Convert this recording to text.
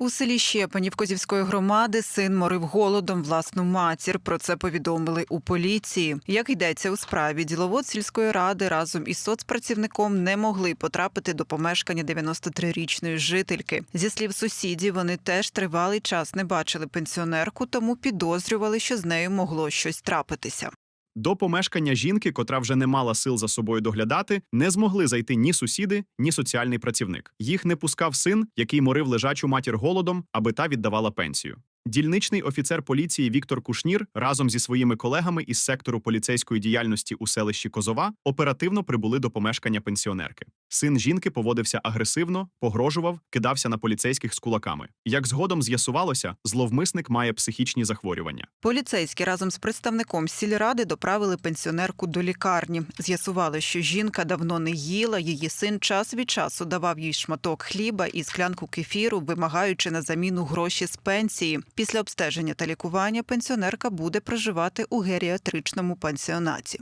У селі Щепанів Козівської громади син морив голодом власну матір. Про це повідомили у поліції. Як йдеться у справі, діловод сільської ради разом із соцпрацівником не могли потрапити до помешкання 93-річної жительки. Зі слів сусідів, вони теж тривалий час не бачили пенсіонерку, тому підозрювали, що з нею могло щось трапитися. До помешкання жінки, котра вже не мала сил за собою доглядати, не змогли зайти ні сусіди, ні соціальний працівник. Їх не пускав син, який морив лежачу матір голодом, аби та віддавала пенсію. Дільничний офіцер поліції Віктор Кушнір разом зі своїми колегами із сектору поліцейської діяльності у селищі Козова оперативно прибули до помешкання пенсіонерки. Син жінки поводився агресивно, погрожував, кидався на поліцейських з кулаками. Як згодом з'ясувалося, зловмисник має психічні захворювання. Поліцейські разом з представником сільради доправили пенсіонерку до лікарні. З'ясували, що жінка давно не їла. Її син час від часу давав їй шматок хліба і склянку кефіру, вимагаючи на заміну гроші з пенсії. Після обстеження та лікування пенсіонерка буде проживати у геріатричному пансіонаті.